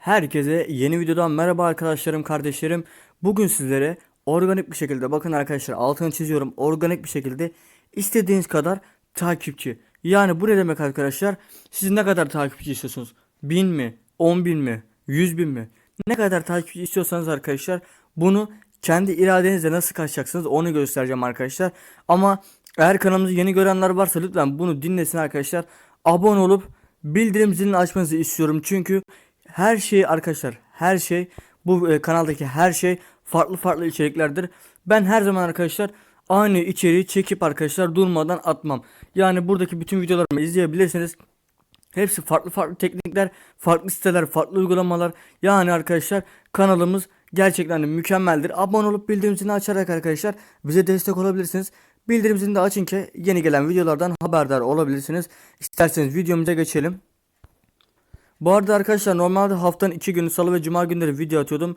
Herkese yeni videodan merhaba arkadaşlarım, kardeşlerim. Bugün sizlere organik bir şekilde bakın arkadaşlar altını çiziyorum. Organik bir şekilde istediğiniz kadar takipçi. Yani bu ne demek arkadaşlar? Siz ne kadar takipçi istiyorsunuz? 1000 mi? 10 bin mi? 100 bin mi? Ne kadar takipçi istiyorsanız arkadaşlar bunu kendi iradenizle nasıl kaçacaksınız onu göstereceğim arkadaşlar. Ama eğer kanalımızı yeni görenler varsa lütfen bunu dinlesin arkadaşlar. Abone olup bildirim zilini açmanızı istiyorum. Çünkü her şey arkadaşlar her şey bu e, kanaldaki her şey farklı farklı içeriklerdir. Ben her zaman arkadaşlar aynı içeriği çekip arkadaşlar durmadan atmam. Yani buradaki bütün videolarımı izleyebilirsiniz. Hepsi farklı farklı teknikler, farklı siteler, farklı uygulamalar. Yani arkadaşlar kanalımız gerçekten de mükemmeldir. Abone olup bildirim zilini açarak arkadaşlar bize destek olabilirsiniz. Bildirim zilini de açın ki yeni gelen videolardan haberdar olabilirsiniz. İsterseniz videomuza geçelim. Bu arada arkadaşlar normalde haftanın iki günü salı ve cuma günleri video atıyordum.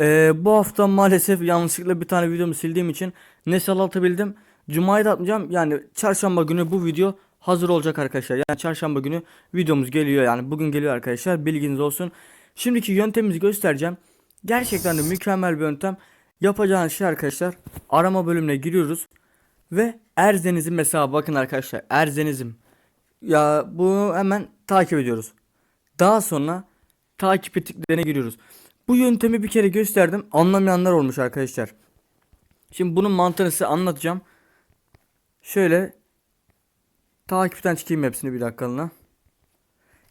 Ee, bu hafta maalesef yanlışlıkla bir tane videomu sildiğim için ne salı atabildim. Cuma'yı da atmayacağım. Yani çarşamba günü bu video hazır olacak arkadaşlar. Yani çarşamba günü videomuz geliyor yani bugün geliyor arkadaşlar bilginiz olsun. Şimdiki yöntemimizi göstereceğim. Gerçekten de mükemmel bir yöntem. Yapacağınız şey arkadaşlar arama bölümüne giriyoruz. Ve Erzenizim mesela bakın arkadaşlar Erzenizim. Ya bunu hemen takip ediyoruz. Daha sonra takip ettiklerine giriyoruz. Bu yöntemi bir kere gösterdim. Anlamayanlar olmuş arkadaşlar. Şimdi bunun mantığını size anlatacağım. Şöyle takipten çıkayım hepsini bir dakikalığına.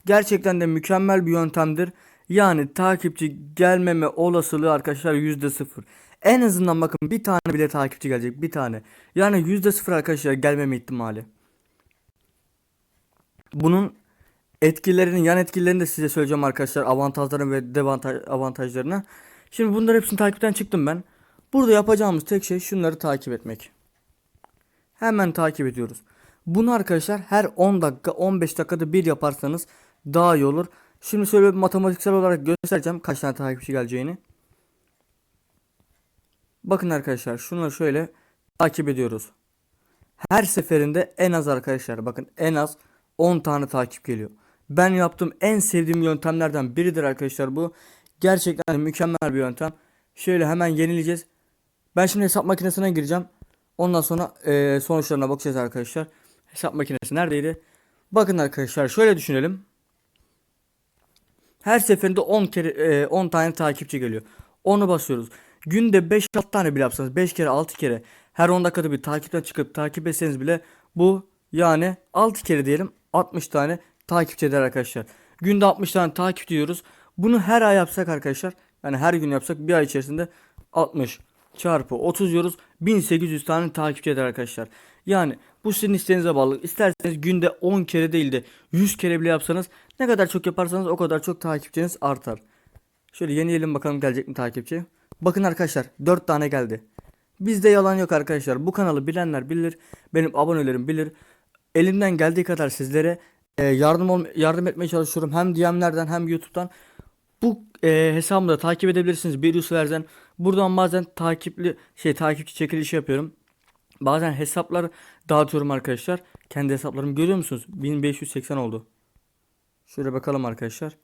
Gerçekten de mükemmel bir yöntemdir. Yani takipçi gelmeme olasılığı arkadaşlar yüzde sıfır. En azından bakın bir tane bile takipçi gelecek bir tane. Yani yüzde sıfır arkadaşlar gelmeme ihtimali. Bunun etkilerini yan etkilerini de size söyleyeceğim arkadaşlar avantajlarını ve devantaj avantajlarını. Şimdi bunları hepsini takipten çıktım ben. Burada yapacağımız tek şey şunları takip etmek. Hemen takip ediyoruz. Bunu arkadaşlar her 10 dakika 15 dakikada bir yaparsanız daha iyi olur. Şimdi şöyle matematiksel olarak göstereceğim kaç tane takipçi geleceğini. Bakın arkadaşlar şunları şöyle takip ediyoruz. Her seferinde en az arkadaşlar bakın en az 10 tane takip geliyor. Ben yaptığım en sevdiğim yöntemlerden biridir arkadaşlar bu. Gerçekten mükemmel bir yöntem. Şöyle hemen yenileyeceğiz. Ben şimdi hesap makinesine gireceğim. Ondan sonra eee, sonuçlarına bakacağız arkadaşlar. Hesap makinesi neredeydi? Bakın arkadaşlar şöyle düşünelim. Her seferinde 10 kere eee, 10 tane takipçi geliyor. Onu basıyoruz. Günde 5-6 tane bile yapsanız 5 kere 6 kere her 10 dakikada bir takipten çıkıp takip etseniz bile bu yani 6 kere diyelim 60 tane takipçi eder arkadaşlar. Günde 60 tane takip diyoruz. Bunu her ay yapsak arkadaşlar yani her gün yapsak bir ay içerisinde 60 çarpı 30 diyoruz 1800 tane takipçi eder arkadaşlar. Yani bu sizin isteğinize bağlı. İsterseniz günde 10 kere değil de 100 kere bile yapsanız ne kadar çok yaparsanız o kadar çok takipçiniz artar. Şöyle yenileyelim bakalım gelecek mi takipçi. Bakın arkadaşlar 4 tane geldi. Bizde yalan yok arkadaşlar. Bu kanalı bilenler bilir. Benim abonelerim bilir. Elimden geldiği kadar sizlere e, yardım ol yardım etmeye çalışıyorum. Hem DM'lerden hem YouTube'dan. Bu e, hesabımı da takip edebilirsiniz. Bir verden. Buradan bazen takipli şey takipçi çekilişi yapıyorum. Bazen hesaplar dağıtıyorum arkadaşlar. Kendi hesaplarımı görüyor musunuz? 1580 oldu. Şöyle bakalım arkadaşlar.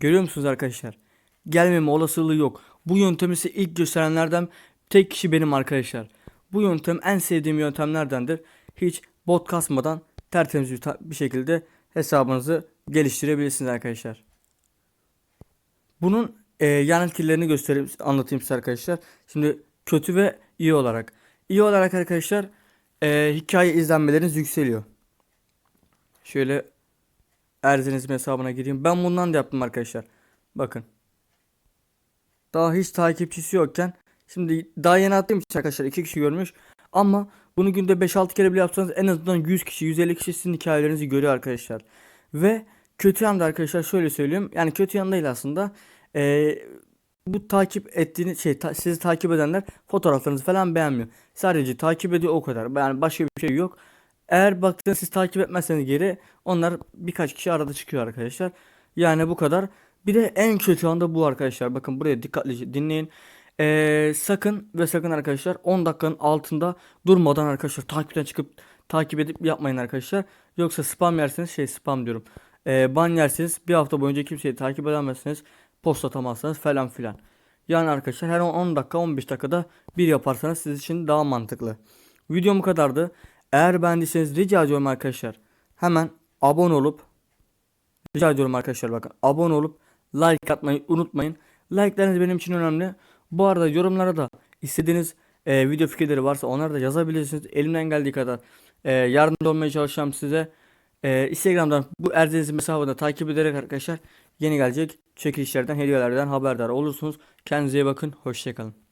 Görüyor musunuz arkadaşlar? Gelmeme olasılığı yok. Bu yöntemi size ilk gösterenlerden tek kişi benim arkadaşlar. Bu yöntem en sevdiğim yöntemlerdendir. Hiç bot kasmadan tertemiz bir şekilde hesabınızı geliştirebilirsiniz arkadaşlar. Bunun e, yan etkilerini göstereyim, anlatayım size arkadaşlar. Şimdi kötü ve iyi olarak. İyi olarak arkadaşlar e, hikaye izlenmeleriniz yükseliyor. Şöyle Erzenizm hesabına gireyim. Ben bundan da yaptım arkadaşlar. Bakın. Daha hiç takipçisi yokken şimdi daha yeni attığım için arkadaşlar 2 kişi görmüş. Ama bunu günde 5-6 kere bile yapsanız en azından 100 kişi 150 kişi sizin hikayelerinizi görüyor arkadaşlar. Ve kötü yanında arkadaşlar şöyle söyleyeyim. Yani kötü yanı değil aslında. Ee, bu takip ettiğiniz şey ta- sizi takip edenler fotoğraflarınızı falan beğenmiyor. Sadece takip ediyor o kadar. Yani başka bir şey yok. Eğer baktığınız siz takip etmezseniz geri onlar birkaç kişi arada çıkıyor arkadaşlar. Yani bu kadar. Bir de en kötü anda bu arkadaşlar. Bakın buraya dikkatlice dinleyin. Ee, sakın ve sakın arkadaşlar 10 dakikanın altında durmadan arkadaşlar takipten çıkıp takip edip yapmayın arkadaşlar. Yoksa spam yerseniz şey spam diyorum. e, ban yersiniz. Bir hafta boyunca kimseyi takip edemezsiniz. Post atamazsınız falan filan. Yani arkadaşlar her 10 dakika 15 dakikada bir yaparsanız siz için daha mantıklı. Videom bu kadardı. Eğer beğendiyseniz rica ediyorum arkadaşlar. Hemen abone olup rica ediyorum arkadaşlar bakın abone olup like atmayı unutmayın. Like'larınız benim için önemli. Bu arada yorumlara da istediğiniz e, video fikirleri varsa onları da yazabilirsiniz. Elimden geldiği kadar e, yardımcı olmaya çalışacağım size. E, Instagram'dan bu Erdeniz'in hesabını takip ederek arkadaşlar yeni gelecek çekilişlerden, hediyelerden haberdar olursunuz. Kendinize iyi bakın. Hoşçakalın.